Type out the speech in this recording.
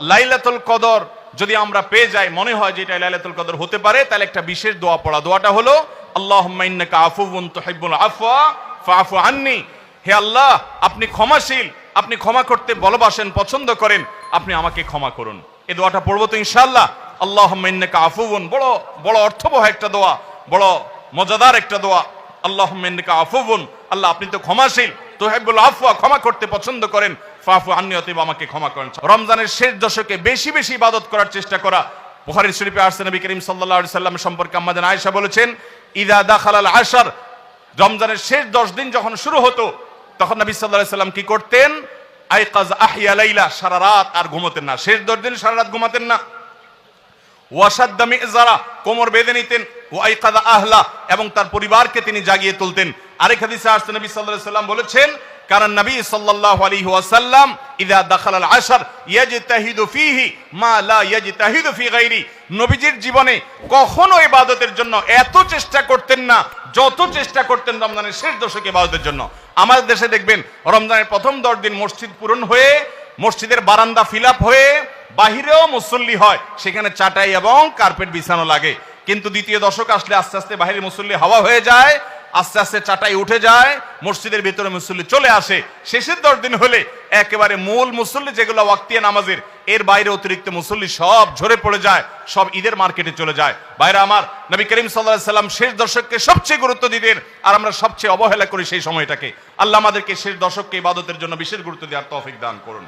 লাইলাতুল কদর যদি আমরা পেয়ে যাই, মনে হয় যে এটা লাইলাতুল কদর হতে পারে, তাহলে একটা বিশেষ দোয়া পড়া। দোয়াটা হলো, আল্লাহুম্মা ইন্নাকা আফুউন তুহিব্বুল আফওয়া, ফাআফু আননি। হে আল্লাহ, আপনি ক্ষমাশীল, আপনি ক্ষমা করতে ভালোবাসেন, পছন্দ করেন, আপনি আমাকে ক্ষমা করুন। এই দোয়াটা পড়ব তো ইনশাআল্লাহ। আল্লাহুম্মা ইন্নাকা আফুউন বড় বড় অর্থবহ একটা দোয়া, বড় মজাদার একটা দোয়া। আল্লাহুম্মা ইন্নাকা আফুউন আল্লাহ, আপনি তো ক্ষমাশীল, তুহিব্বুল আফওয়া, ক্ষমা করতে পছন্দ করেন। ফাফু আন্নি অতএব আমাকে ক্ষমা করেন। রমজানের শেষ দশকে বেশি বেশি ইবাদত করার চেষ্টা করা বুখারী শরীফে আসছে নবী করিম সাল্লাল্লাহু আলাইহি সাল্লাম সম্পর্কে আমাদের আয়েশা বলেছেন, ইদা দাখালাল আশার। রমজানের শেষ দশ দিন যখন শুরু হতো, তখন নবী সাল্লাল্লাহু আলাইহি সাল্লাম কি করতেন? আইকাজ আহিয়া লাইলা, সারা রাত আর ঘুমোতেন না। শেষ দশ দিন সারা রাত ঘুমাতেন না। ওয়াসাদ্দামি যারা কোমর বেঁধে নিতেন। ওয়াইকাদা আহলা, এবং তার পরিবারকে তিনি জাগিয়ে তুলতেন। আরেক হাদিসে আসছে নবী সাল্লাল্লাহু আলাইহি সাল্লাম বলেছেন কারণ নবী সাল্লাল্লাহু আলাইহি ওয়াসাল্লাম, ইদা দাখাল আল আশর, ইয়াজতাহিদু ফীহি মা লা ইয়াজতাহিদু ফি গায়রি নবীজির জীবনে কখনো ইবাদতের জন্য এত চেষ্টা করতেন না, যত চেষ্টা করতেন রমজানের শেষ দশকে ইবাদতের জন্য। আমাদের দেশে দেখবেন, রমজানের প্রথম দশ দিন মসজিদ পূরণ হয়ে, মসজিদের বারান্দা ফিল হয়ে, বাহিরেও মুসল্লি হয়, সেখানে চাটাই এবং কার্পেট বিছানো লাগে। কিন্তু দ্বিতীয় দশক আসলে আস্তে আস্তে বাহিরে মুসল্লি হাওয়া হয়ে যায় আস্তে আস্তে চাটাই উঠে যায়, মসজিদের ভিতরে মুসল্লি চলে আসে। শেষের দশ দিন হলে একেবারে মূল মুসল্লি যেগুলো ওয়াক্তিয়া নামাজের, এর বাইরে অতিরিক্ত মুসল্লি সব ঝরে পড়ে যায়, সব ঈদের মার্কেটে চলে যায়। বাইরে আমার, নবী করিম সাল্লাহ সাল্লাম শেষ দশককে সবচেয়ে গুরুত্ব দিতেন, আর আমরা সবচেয়ে অবহেলা করি সেই সময়টাকে। আল্লাহ আমাদেরকে শেষ দশককে ইবাদতের জন্য বিশেষ গুরুত্ব দেওয়ার তৌফিক দান করুন।